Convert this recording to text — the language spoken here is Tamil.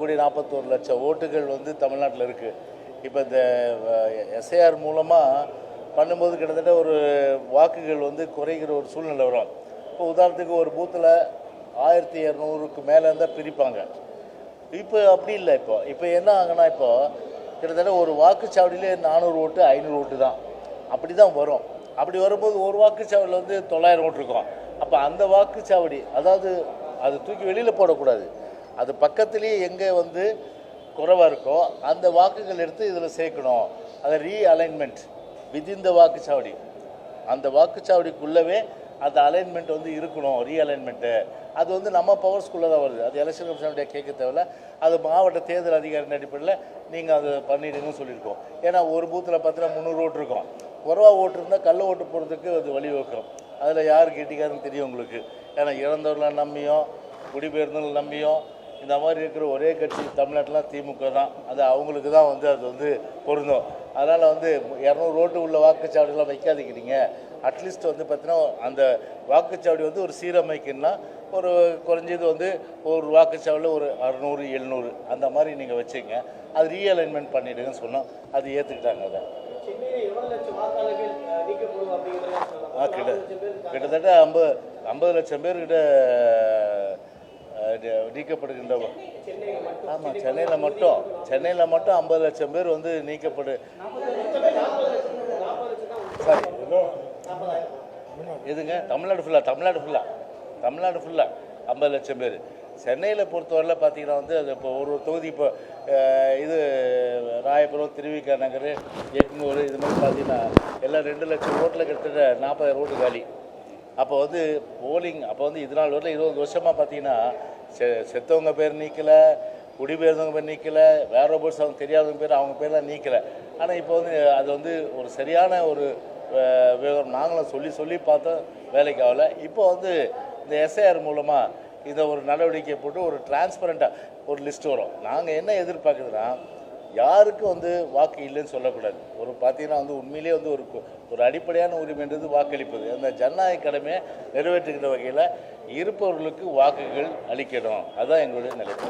கோடி நாற்பத்தோரு லட்சம் ஓட்டுகள் வந்து தமிழ்நாட்டில் இருக்குது இப்போ இந்த எஸ்ஐஆர் மூலமாக பண்ணும்போது கிட்டத்தட்ட ஒரு வாக்குகள் வந்து குறைகிற ஒரு சூழ்நிலை வரும். இப்போ உதாரணத்துக்கு ஒரு பூத்தில் ஆயிரத்தி இரநூறுக்கு மேலே இருந்தால் பிரிப்பாங்க. இப்போ அப்படி இல்லை இப்போ. இப்போ என்ன ஆகுனா இப்போ கிட்டத்தட்ட ஒரு வாக்குச்சாவடியிலே நானூறு ஓட்டு ஐநூறு ஓட்டு தான். அப்படி தான் வரும். அப்படி வரும்போது ஒரு வாக்குச்சாவடியில் வந்து தொள்ளாயிரம் ஓட்டு இருக்கும். அப்போ அந்த வாக்குச்சாவடி அதாவது அது தூக்கி வெளியில் போடக்கூடாது. அது பக்கத்துலேயே எங்கே வந்து குறைவாக இருக்கோ அந்த வாக்குகள் எடுத்து இதில் சேர்க்கணும். அதை ரீ அலைன்மெண்ட் விதின் த வாக்குச்சாவடி. அந்த வாக்குச்சாவடிக்குள்ளவே அந்த அலைன்மெண்ட் வந்து இருக்கணும் ரீஅலைன்மெண்ட்டு அது வந்து நம்ம பவர் ஸ்கூலில் தான் வருது. அது எலெக்ஷன் கமிஷனுடைய கேட்க தேவையில்ல. அது மாவட்ட தேர்தல் அதிகாரின் அடிப்படையில் நீங்கள் அதை பண்ணிடுங்கன்னு சொல்லியிருக்கோம். ஏன்னா ஒரு பூத்தில் பார்த்தீங்கன்னா முந்நூறு ஓட்டு இருக்கும். குறவா ஓட்டு இருந்தால் கல் ஓட்டு போகிறதுக்கு அது வழிவகுக்கும் அதில் யார் கேட்டிக்காருன்னு தெரியும் உங்களுக்கு. ஏன்னா இறந்தவர்களை நம்பியும் குடிபெயர்ந்தவர்கள் நம்பியும் இந்த மாதிரி இருக்கிற ஒரே கட்சி தமிழ்நாட்டில் திமுக தான். அது அவங்களுக்கு தான் வந்து அது வந்து பொருந்தும். அதனால் வந்து இரநூறு ஓட்டு உள்ள வாக்குச்சாவடிலாம் வைக்காதீங்க அட்லீஸ்ட் வந்து பார்த்தீங்கன்னா அந்த வாக்குச்சாவடி வந்து ஒரு சீரமைக்குன்னா ஒரு குறைஞ்சது வந்து ஒரு வாக்குச்சாவடியில் ஒரு அறுநூறு எழுநூறு அந்த மாதிரி நீங்கள் வச்சுங்க. அது ரீஅலைன்மெண்ட் பண்ணிவிடுங்கன்னு சொன்னோம் அது ஏற்றுக்கிட்டாங்க அதை. கிட்ட கிட்டத்தட்ட ஐம்பது ஐம்பது லட்சம் பேர்கிட்ட நீக்கப்படுகின்ற ஆமாம் சென்னையில் மட்டும். சென்னையில் மட்டும். ஐம்பது லட்சம் பேர் வந்து நீக்கப்படு சாரி. எதுங்க? தமிழ்நாடு ஃபுல்லாக தமிழ்நாடு ஃபுல்லாக தமிழ்நாடு ஃபுல்லாக ஐம்பது லட்சம் பேர். சென்னையில் பொறுத்தவரையில் பார்த்தீங்கன்னா வந்து அது இப்போ ஒரு ஒரு தொகுதி இப்போ இது ராயபுரம் திருவிக நகர் எட்நூறு இது மாதிரி பார்த்தீங்கன்னா எல்லாம் ரெண்டு லட்சம் ஓட்டில் கிட்டத்தட்ட நாற்பதாயிரம் ஓட்டு காலி. அப்போ வந்து போலிங் அப்போ வந்து இது நாள் வரல இருபது வருஷமாக பார்த்தீங்கன்னா செ செத்தவங்க பேர் நீக்கலை குடிபெயர்ந்தவங்க பேர் நீக்கலை வேற ரோபோட்ஸ் அவங்க தெரியாதவங்க பேர் அவங்க பேர்லாம் நீக்கலை. ஆனால் இப்போ வந்து அது வந்து ஒரு சரியான ஒரு விவரம் நாங்களும் சொல்லி சொல்லி பார்த்தோம் வேலைக்கு ஆகல. இப்போ வந்து இந்த எஸ்ஐஆர் மூலமாக இதை ஒரு நடவடிக்கை போட்டு ஒரு டிரான்ஸ்பரண்ட்டாக ஒரு லிஸ்ட் வரும். நாங்கள் என்ன எதிர்பார்க்குறதுன்னா யாருக்கும் வந்து வாக்கு இல்லைன்னு சொல்லக்கூடாது. ஒரு பார்த்தீங்கன்னா வந்து உண்மையிலேயே வந்து ஒரு ஒரு அடிப்படையான உரிமைன்றது வாக்களிப்பது. அந்த ஜனநாயக கடமையை நிறைவேற்றுகிற வகையில் இருப்பவர்களுக்கு வாக்குகள் அளிக்கணும். அதுதான் எங்களுடைய நிலைப்பாடு.